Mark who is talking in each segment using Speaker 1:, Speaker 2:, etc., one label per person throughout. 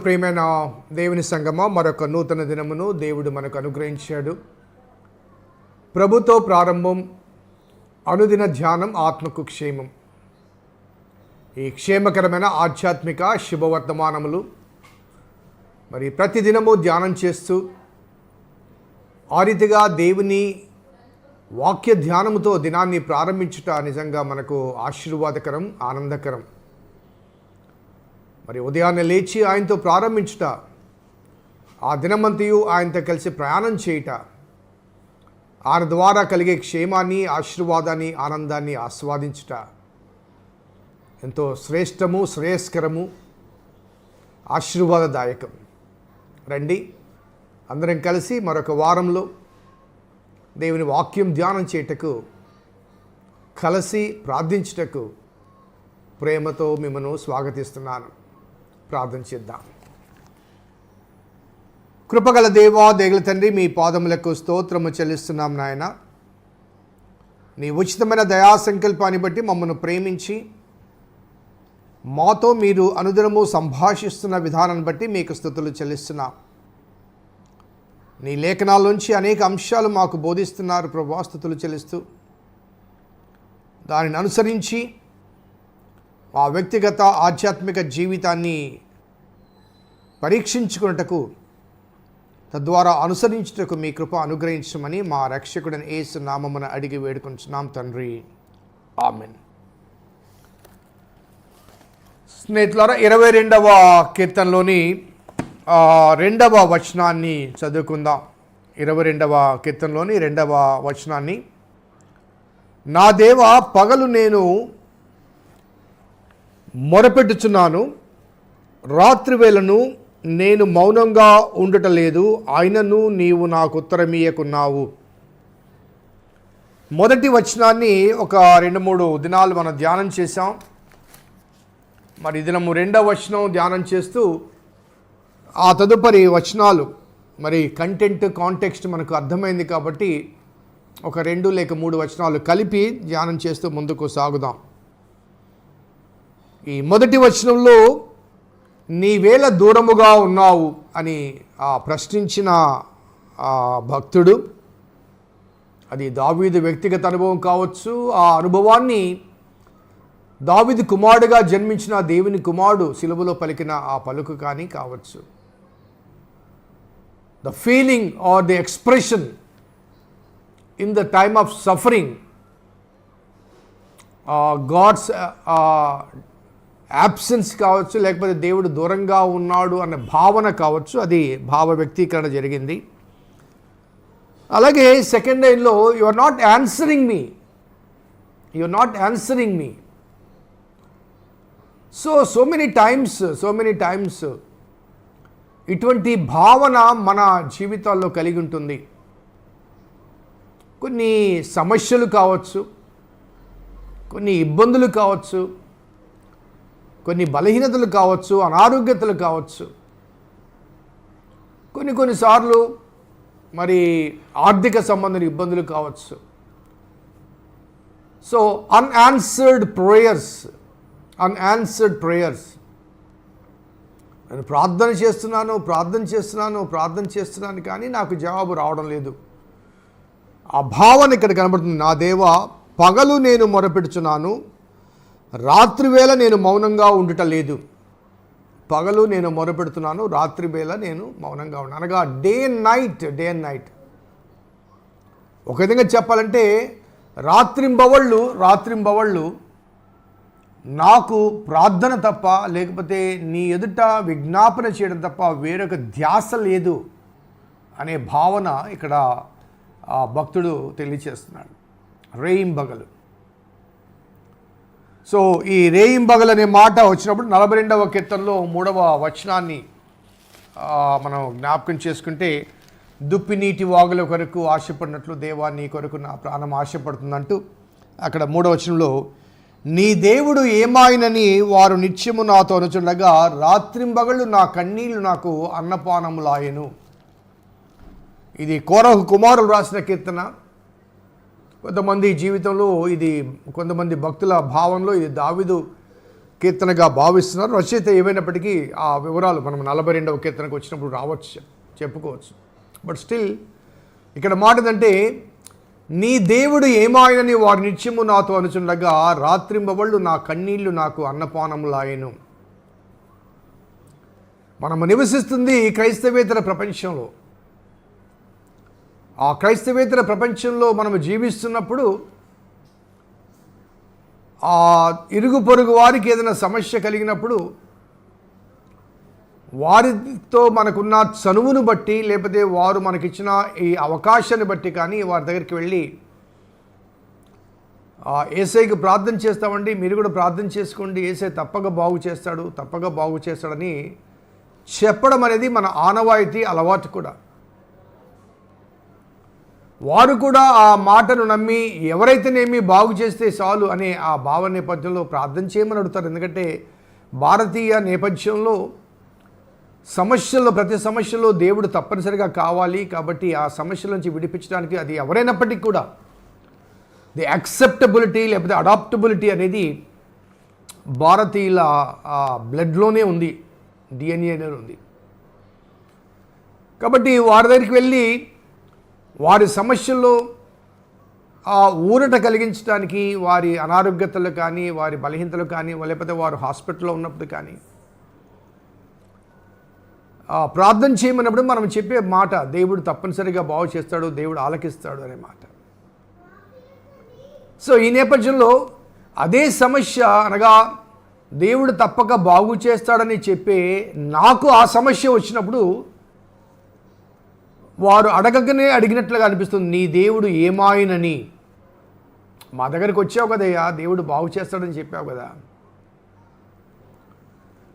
Speaker 1: క్రీస్తునందు ప్రియమైన దేవుని సంగమ మరొక నూతన దినమును దేవుడు మనకు అనుగ్రహించాడు. ప్రభుతో ప్రారంభం అనుదిన ధ్యానం ఆత్మకు క్షేమం. ఈ క్షేమకరమైన ఆధ్యాత్మిక శుభవర్తమానములు మరి ప్రతిదినము ధ్యానం చేస్తూ ఆ రీతిగా దేవుని వాక్య ధ్యానముతో దినాన్ని ప్రారంభించుట నిజంగా మనకు ఆశీర్వాదకరం ఆనందకరం. మరి ఉదయాన్నే లేచి ఆయనతో ప్రారంభించుట. ఆ దినమంతయు ఆయనతో కలిసి ప్రయాణం చేయుట. ఆయన ద్వారా కలిగే క్షేమాన్ని ఆశీర్వాదాన్ని ఆనందాన్ని ఆస్వాదించుట. ఎంతో శ్రేష్టము శ్రేయస్కరము ఆశీర్వాదదాయకం. రండి అందరం కలిసి మరొక వారంలో దేవుని వాక్యం ధ్యానం చేయుటకు కలిసి ప్రార్థించుటకు ప్రేమతో మిమ్మను స్వాగతిస్తున్నాను. ప్రార్థన చేద్దాం. కృపగల దేవా దేగుల తండ్రి మీ పాదములకు స్తోత్రము చెల్లిస్తున్నాం నాయన. నీ ఉచితమైన దయా సంకల్పాన్ని బట్టి మమ్మల్ని ప్రేమించి మాతో మీరు అనుదినము సంభాషిస్తున్న విధానాన్ని బట్టి మీకు స్థుతులు చెల్లిస్తున్నాం. నీ లేఖనాల నుంచి అనేక అంశాలు మాకు బోధిస్తున్నారు ప్రభా స్థుతులు చెల్లిస్తూ. దానిని అనుసరించి ఆ వ్యక్తిగత ఆధ్యాత్మిక జీవితాన్ని పరీక్షించుకున్నటకు తద్వారా అనుసరించుటకు మీ కృప అనుగ్రహించమని మా రక్షకుడిని ఏసు నామమున అడిగి వేడుకుంటున్నాం తండ్రి. ఆమెన్. స్నేహితులారా ఇరవై రెండవ కీర్తనలోని రెండవ వచనాన్ని చదువుకుందాం. ఇరవై రెండవ కీర్తనలోని రెండవ వచనాన్ని. నా దేవ పగలు నేను మొరపెట్టుచున్నాను. రాత్రివేళను నేను మౌనంగా ఉండటలేదు. ఆయనను నీవు నాకు ఉత్తరమీయకున్నావు మొదటి వచనాన్ని ఒక రెండు మూడు దినాలు మనం ధ్యానం చేశాం. మరి దినము రెండవ వచనం ధ్యానం చేస్తూ ఆ తదుపరి వచనాలు మరి కంటెంట్ కాంటెక్స్ట్ మనకు అర్థమైంది కాబట్టి ఒక రెండు లేక మూడు వచనాలు కలిపి ధ్యానం చేస్తూ ముందుకు సాగుదాం. ఈ మొదటి వచనంలో నీవేళ దూరముగా ఉన్నావు అని ఆ ప్రశ్నించిన ఆ భక్తుడు అది దావీదు వ్యక్తిగత అనుభవం కావచ్చు ఆ అనుభవాన్ని దావిది కుమారుడుగా జన్మించిన దేవుని కుమారుడు సిలువలో పలికిన ఆ పలుకు కానీ కావచ్చు. The feeling or the expression in the time of suffering God's absence కావచ్చు లేకపోతే దేవుడు దూరంగా ఉన్నాడు అనే భావన కావచ్చు అది భావ వ్యక్తీకరణ జరిగింది. అలాగే సెకండ్ లైన్లో you are not answering me you are not answering me so so many times so many times ఇటువంటి భావన మన జీవితాల్లో కలిగి ఉంటుంది. కొన్ని సమస్యలు కావచ్చు కొన్ని ఇబ్బందులు కావచ్చు కొన్ని బలహీనతలు కావచ్చు అనారోగ్యతలు కావచ్చు. కొన్ని కొన్నిసార్లు మరి ఆర్థిక సంబంధించిన ఇబ్బందులు కావచ్చు. So unanswered prayers unanswered prayers నేను ప్రార్థన చేస్తున్నాను ప్రార్థన చేస్తున్నాను ప్రార్థన చేస్తున్నాను కానీ నాకు జవాబు రావడం లేదు. ఆ భావన ఇక్కడ కనబడుతుంది నా దేవ పగలు నేను మొరపెడుచున్నాను రాత్రివేళ నేను మౌనంగా ఉండటం లేదు. పగలు నేను మొరపెడుతున్నాను రాత్రివేళ నేను మౌనంగా ఉన్నాను. అనగా day and night day and night. ఒక విధంగా చెప్పాలంటే రాత్రింబవళ్ళు రాత్రింబవళ్ళు నాకు ప్రార్థన తప్ప లేకపోతే నీ ఎదుట విజ్ఞాపన చేయడం తప్ప వేరొక ధ్యాస లేదు అనే భావన ఇక్కడ ఆ భక్తుడు తెలియచేస్తున్నాడు. రేయింబగలు. సో ఈ రేయింబగల్ అనే మాట వచ్చినప్పుడు నలభై రెండవ కీర్తనలో మూడవ వచనాన్ని మనం జ్ఞాపకం చేసుకుంటే దుప్పి నీటి వాగుల కొరకు ఆశపడినట్లు దేవా నీ కొరకు నా ప్రాణం ఆశపడుతుందంటూ అక్కడ మూడవ వచనంలో నీ దేవుడు ఏమాయనని వారు నిత్యము నాతో అనుచుండగా రాత్రింబగళ్ళు నా కన్నీళ్ళు నాకు అన్నపానములాయను. ఇది కోరహు కుమారులు రాసిన కీర్తన. కొంతమంది జీవితంలో ఇది కొంతమంది భక్తుల భావంలో ఇది దావిదు కీర్తనగా భావిస్తున్నారు. రచయిత ఏమైనప్పటికీ ఆ వివరాలు మనం నలభై రెండవ కీర్తనకు వచ్చినప్పుడు రావచ్చు చెప్పుకోవచ్చు. బట్ స్టిల్ ఇక్కడ మాట ఏంటంటే నీ దేవుడు ఏమాయనని వారి నిత్యము నాతో అనుచుండగా రాత్రింబవళ్ళు నా కన్నీళ్ళు నాకు అన్నపానములాయను. మనము నివసిస్తుంది క్రైస్తవేతర ప్రపంచంలో. ఆ క్రైస్తవేతర ప్రపంచంలో మనం జీవిస్తున్నప్పుడు ఆ ఇరుగు పొరుగు వారికి ఏదైనా సమస్య కలిగినప్పుడు వారితో మనకున్న చనువును బట్టి లేకపోతే వారు మనకిచ్చిన ఈ అవకాశాన్ని బట్టి కానీ వారి దగ్గరికి వెళ్ళి ఏసైకి ప్రార్థన చేస్తామండి మీరు కూడా ప్రార్థన చేసుకోండి ఏసై తప్పక బాగు చేస్తాడు తప్పక బాగు చేస్తాడని చెప్పడం అనేది మన ఆనవాయితీ అలవాటు కూడా. వారు కూడా ఆ మాటను నమ్మి ఎవరైతేనేమి బాగు చేస్తే చాలు అనే ఆ భావ నేపథ్యంలో ప్రార్థన చేయమని అడుగుతారు. ఎందుకంటే భారతీయ నేపథ్యంలో సమస్యల్లో ప్రతి సమస్యలో దేవుడు తప్పనిసరిగా కావాలి కాబట్టి ఆ సమస్యల నుంచి విడిపించడానికి అది ఎవరైనప్పటికీ కూడా ది యాక్సెప్టబిలిటీ లేకపోతే అడాప్టబిలిటీ అనేది భారతీయుల బ్లడ్లోనే ఉంది డిఎన్ఏనే ఉంది. కాబట్టి వారి దగ్గరికి వెళ్ళి వారి సమస్యల్లో ఆ ఊరట కలిగించడానికి వారి అనారోగ్యతలు కానీ వారి బలహీనతలు కానీ లేకపోతే వారు హాస్పిటల్లో ఉన్నప్పుడు కానీ ప్రార్థన చేయమన్నప్పుడు మనం చెప్పే మాట దేవుడు తప్పనిసరిగా బాగు చేస్తాడు దేవుడు ఆలకిస్తాడు అనే మాట. సో ఈ నేపథ్యంలో అదే సమస్య అనగా దేవుడు తప్పక బాగు చేస్తాడని చెప్పే నాకు ఆ సమస్య వచ్చినప్పుడు వారు అడగకనే అడిగినట్లుగా అనిపిస్తుంది నీ దేవుడు ఏమాయనని? మా దగ్గరికి వచ్చావు కదయ్యా దేవుడు బాగు చేస్తాడని చెప్పావు కదా.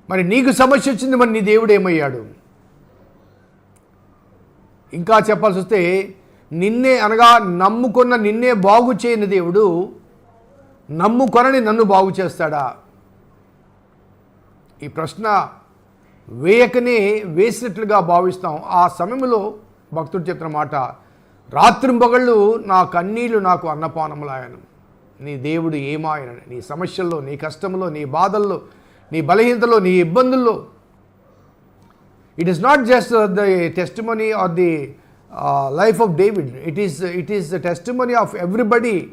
Speaker 1: మరి నీకు సమస్య వచ్చింది మరి నీ దేవుడు ఏమయ్యాడు? ఇంకా చెప్పాల్సి వస్తే నిన్నే అనగా నమ్ముకున్న నిన్నే బాగు చేయని దేవుడు నమ్ముకొనని నన్ను బాగు చేస్తాడా? ఈ ప్రశ్న వేయకనే వేసినట్లుగా భావిస్తాం. ఆ సమయంలో భక్తుడు చెప్పిన మాట రాత్రింబగళ్ళు నా కన్నీళ్ళు నాకు అన్నపానములాయను. నీ దేవుడు ఏమాయన నీ సమస్యల్లో నీ కష్టంలో నీ బాధల్లో నీ బలహీనతలో నీ ఇబ్బందుల్లో. It is not just the testimony or the life of David it is it is the testimony of everybody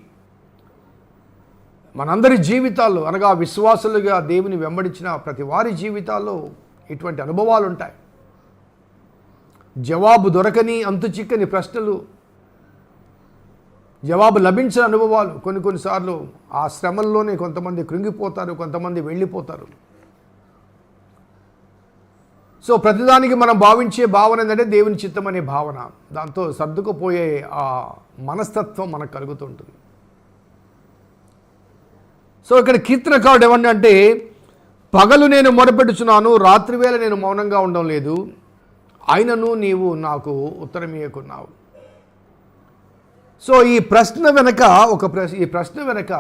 Speaker 1: మనందరి జీవితాల్లో అనగా విశ్వాసులుగా దేవుని వెంబడించిన ప్రతి వారి జీవితాల్లో ఇటువంటి అనుభవాలు ఉంటాయి జవాబు దొరకని అంతు చిక్కని ప్రశ్నలు జవాబు లభించిన అనుభవాలు కొన్ని కొన్నిసార్లు ఆ శ్రమల్లోనే కొంతమంది కృంగిపోతారు కొంతమంది వెళ్ళిపోతారు. సో ప్రతిదానికి మనం భావించే భావన ఏంటంటే దేవుని చిత్తం అనే భావన. దాంతో సర్దుకుపోయే ఆ మనస్తత్వం మనకు కలుగుతుంటుంది. సో ఇక్కడ కీర్తనకారుడు ఏమన్నా అంటే పగలు నేను మొరపెట్టుచున్నాను రాత్రివేళ నేను మౌనంగా ఉండడం లేదు. ఆయనను నీవు నాకు ఉత్తరమీయకున్నావు సో ఈ ప్రశ్న వెనక ఒక ప్రశ్న ఈ ప్రశ్న వెనక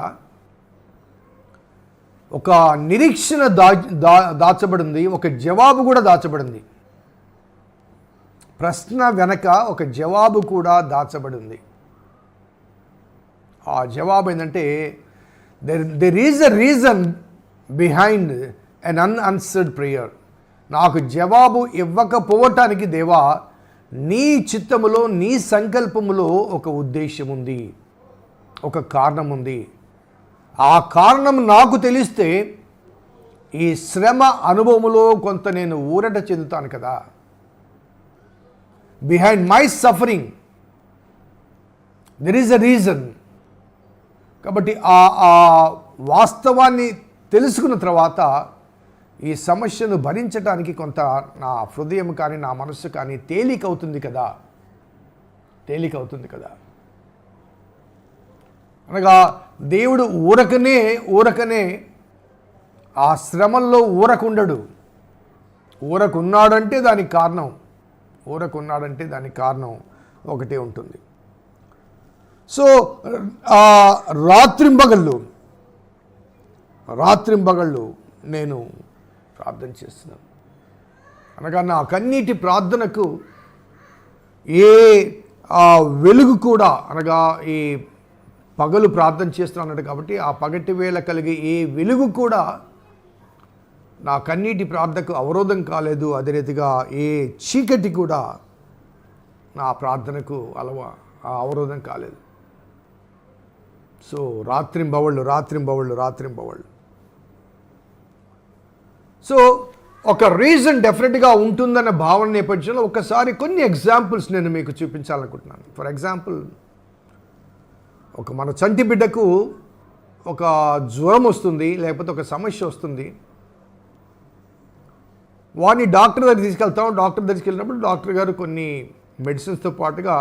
Speaker 1: ఒక నిరీక్షణ దా దా దాచబడింది ఒక జవాబు కూడా దాచబడింది. ప్రశ్న వెనక ఒక జవాబు కూడా దాచబడింది. ఆ జవాబు ఏంటంటే there there is a reason behind an unanswered prayer నాకు జవాబు ఇవ్వకపోవటానికి దేవా నీ చిత్తములో నీ సంకల్పములో ఒక ఉద్దేశం ఉంది ఒక కారణం ఉంది ఆ కారణం నాకు తెలిస్తే ఈ శ్రమ అనుభవములో కొంత నేను ఊరట చెందుతాను కదా. Behind my suffering there is a reason కాబట్టి ఆ ఆ వాస్తవాన్ని తెలుసుకున్న తర్వాత ఈ సమస్యను భరించడానికి కొంత నా హృదయం కానీ నా మనస్సు కానీ తేలిక అవుతుంది కదా? తేలిక అవుతుంది కదా? అనగా దేవుడు ఊరకనే ఊరకనే ఆ శ్రమల్లో ఊరకుండడు. ఊరకున్నాడంటే దానికి కారణం. ఊరకున్నాడంటే దానికి కారణం ఒకటే ఉంటుంది. సో రాత్రింబగళ్ళు రాత్రింబగళ్ళు నేను ప్రార్థన చేస్తున్నాను అనగా నా కన్నీటి ప్రార్థనకు ఏ ఆ వెలుగు కూడా అనగా ఈ పగలు ప్రార్థన చేస్తున్నాడు కాబట్టి ఆ పగటి వేళ కలిగే ఏ వెలుగు కూడా నా కన్నీటి ప్రార్థనకు అవరోధం కాలేదు. అదే రీతిగా ఏ చీకటి కూడా నా ప్రార్థనకు అలవా ఆ అవరోధం కాలేదు. సో రాత్రింబవళ్ళు రాత్రింబవళ్ళు రాత్రింబవళ్ళు. సో ఒక రీజన్ డెఫినెట్గా ఉంటుందన్న భావన నేపథ్యంలో ఒకసారి కొన్ని ఎగ్జాంపుల్స్ నేను మీకు చూపించాలనుకుంటున్నాను. ఫర్ ఎగ్జాంపుల్ ఒక మన చంటి బిడ్డకు ఒక జ్వరం వస్తుంది లేకపోతే ఒక సమస్య వస్తుంది. వాడిని డాక్టర్ దగ్గర తీసుకెళ్తాం డాక్టర్ దగ్గరికి వెళ్ళినప్పుడు డాక్టర్ గారు కొన్ని మెడిసిన్స్తో పాటుగా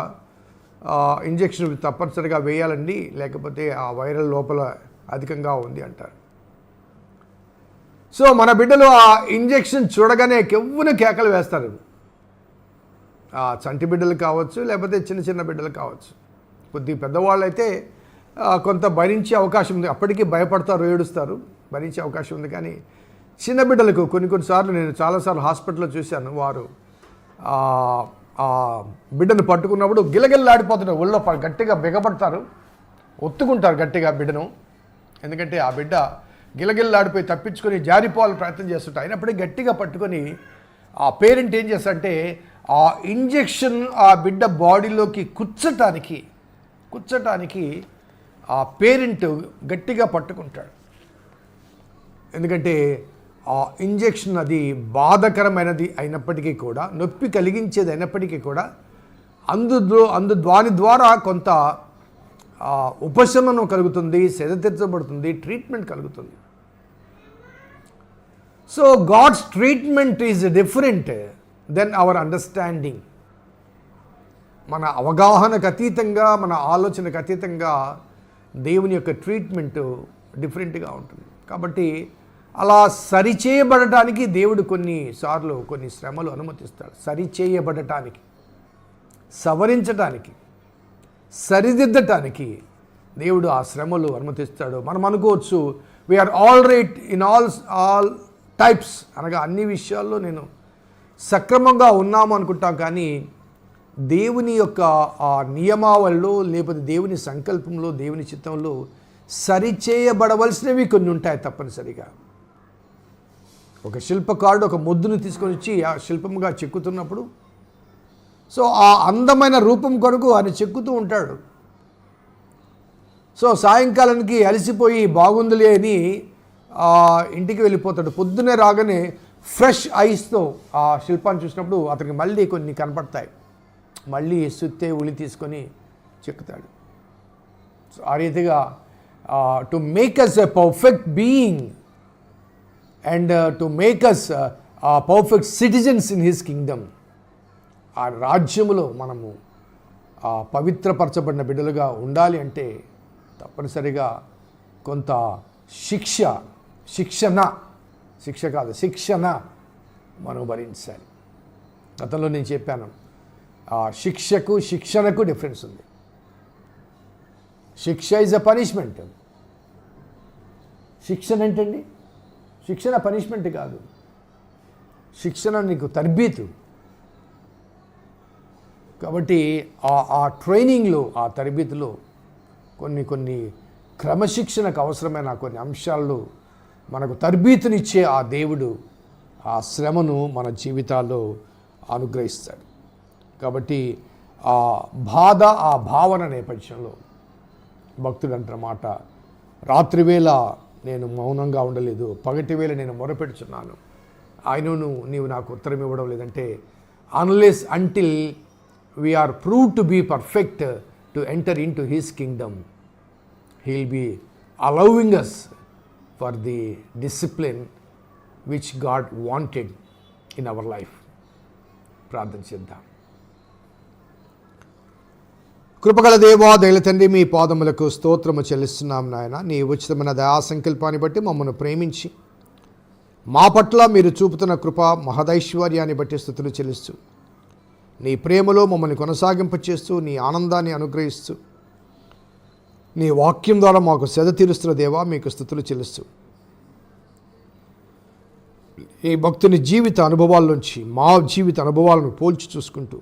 Speaker 1: ఇంజెక్షన్ తప్పనిసరిగా వేయాలండి లేకపోతే ఆ వైరల్ లోపల అధికంగా ఉంది అంటారు. సో మన బిడ్డలు ఆ ఇంజెక్షన్ చూడగానే కెవ్వున కేకలు వేస్తారు. ఆ చంటి బిడ్డలు కావచ్చు లేకపోతే చిన్న చిన్న బిడ్డలు కావచ్చు. కొద్ది పెద్దవాళ్ళు అయితే కొంత భరించే అవకాశం ఉంది. అప్పటికీ భయపడతారు ఏడుస్తారు. భరించే అవకాశం ఉంది. కానీ చిన్న బిడ్డలకు కొన్ని కొన్నిసార్లు నేను చాలాసార్లు హాస్పిటల్లో చూశాను. వారు ఆ, బిడ్డను పట్టుకున్నప్పుడు గిలగిల్లాడిపోతున్నారు ఒళ్ళో గట్టిగా బిగపడతారు. ఒత్తుకుంటారు గట్టిగా బిడ్డను. ఎందుకంటే ఆ బిడ్డ గిలగిల్లాడిపోయి తప్పించుకొని జారిపోవాలని ప్రయత్నం చేస్తుంటాయి అయినప్పటికీ గట్టిగా పట్టుకొని ఆ పేరెంట్ ఏం చేస్తారంటే ఆ ఇంజెక్షన్ ఆ బిడ్డ బాడీలోకి కుచ్చటానికి కుచ్చటానికి ఆ పేరెంట్ గట్టిగా పట్టుకుంటాడు. ఎందుకంటే ఆ ఇంజెక్షన్ అది బాధకరమైనది అయినప్పటికీ కూడా నొప్పి కలిగించేది అయినప్పటికీ కూడా అందు అందు దాని ద్వారా కొంత ఉపశమనం కలుగుతుంది సెద తీర్చబడుతుంది ట్రీట్మెంట్ కలుగుతుంది. So God's treatment is different then our understanding మన అవగాహనకు అతీతంగా మన ఆలోచనకు అతీతంగా దేవుని యొక్క ట్రీట్మెంట్ డిఫరెంట్గా ఉంటుంది. కాబట్టి అలా సరిచేయబడటానికి దేవుడు కొన్నిసార్లు కొన్ని శ్రమలు అనుమతిస్తాడు. సరిచేయబడటానికి సవరించటానికి సరిదిద్దటానికి దేవుడు ఆ శ్రమలు అనుమతిస్తాడు. మనం అనుకోవచ్చు we are all right in all all types అనగా అన్ని విషయాల్లో నేను సక్రమంగా ఉన్నాము అనుకుంటాం కానీ దేవుని యొక్క ఆ నియమావళిలో లేకపోతే దేవుని సంకల్పంలో దేవుని చిత్తంలో సరిచేయబడవలసినవి కొన్ని ఉంటాయి తప్పనిసరిగా. ఒక శిల్పకారుడు ఒక ముద్దును తీసుకొని వచ్చి ఆ శిల్పముగా చెక్కుతున్నప్పుడు సో ఆ అందమైన రూపం కొరకు ఆయన చెక్కుతూ ఉంటాడు. సో సాయంకాలానికి అలసిపోయి బాగుందిలే అని ఇంటికి వెళ్ళిపోతాడు. పొద్దునే రాగానే ఫ్రెష్ ఐస్తో ఆ శిల్పాన్ని చూసినప్పుడు అతనికి మళ్ళీ కొన్ని కనపడతాయి. మళ్ళీ సుత్తే ఉలి తీసుకొని చెక్కుతాడు. సో ఆ రీతిగా to make us a perfect being and to make us perfect citizens in his kingdom ఆ రాజ్యములో మనము పవిత్రపరచబడిన బిడ్డలుగా ఉండాలి అంటే తప్పనిసరిగా కొంత శిక్ష శిక్షణ శిక్ష కాదు శిక్షణ మనం భరించాలి గతంలో నేను చెప్పాను ఆ శిక్షకు శిక్షణకు డిఫరెన్స్ ఉంది. శిక్ష ఇస్ అ పనిష్మెంట్. శిక్షణ ఏంటండి? శిక్షణ పనిష్మెంట్ కాదు. శిక్షణ నీకు తర్బీతు. కాబట్టి ఆ ఆ ట్రైనింగ్లో ఆ తరబేతిలో కొన్ని కొన్ని క్రమశిక్షణకు అవసరమైన కొన్ని అంశాలు మనకు తర్బీతునిచ్చే ఆ దేవుడు ఆ శ్రమను మన జీవితాల్లో అనుగ్రహిస్తాడు. కాబట్టి ఆ బాధ ఆ భావన నేపథ్యంలో భక్తుడు అంటున్నమాట రాత్రివేళ నేను మౌనంగా ఉండలేదు పగటి వేళ నేను మొరపెడుచున్నాను. ఆయనను నీవు నాకు ఉత్తరం ఇవ్వడం లేదంటే unless until we are prove to be perfect to enter into his kingdom he'll be allowing us for the discipline which God wanted in our life ప్రార్థన చేద్దాం. కృపగల దేవా దయల తండ్రి మీ పాదములకు స్తోత్రము చెల్లిస్తున్నాం నాయన. నీ ఉచితమైన దయా సంకల్పాన్ని బట్టి మమ్మల్ని ప్రేమించి మా పట్ల మీరు చూపుతున్న కృప మహదైశ్వర్యాన్ని బట్టి స్థుతులు చెల్లిస్తూ నీ ప్రేమలో మమ్మల్ని కొనసాగింపచేస్తూ నీ ఆనందాన్ని అనుగ్రహిస్తూ నీ వాక్యం ద్వారా మాకు సెద తీరుస్తున్న దేవా మీకు స్థుతులు చెల్లిస్తూ. ఈ భక్తుని జీవిత అనుభవాల నుంచి మా జీవిత అనుభవాలను పోల్చి చూసుకుంటూ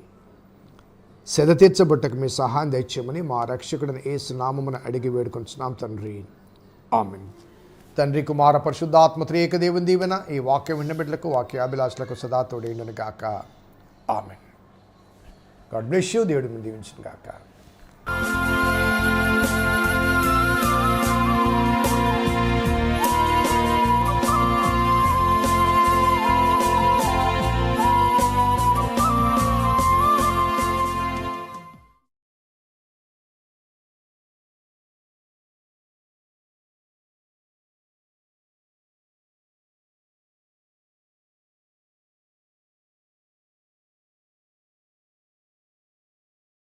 Speaker 1: సెద తీర్చబట్టకు మీ సహాయం దయచేయమని మా రక్షకుడిని ఏసు నామమున అడిగి వేడుకొంచున్నాం తండ్రి. ఆమెన్. తండ్రి కుమార పరిశుద్ధాత్మ త్రియేక దేవుని దీవెన ఈ వాక్యం విన్న బిడ్డలకు వాక్యాభిలాషులకు సదా తోడేండును గాక. ఆమె గాడ్ బ్లెస్ యూ దేవుడి దీవించిన గాక.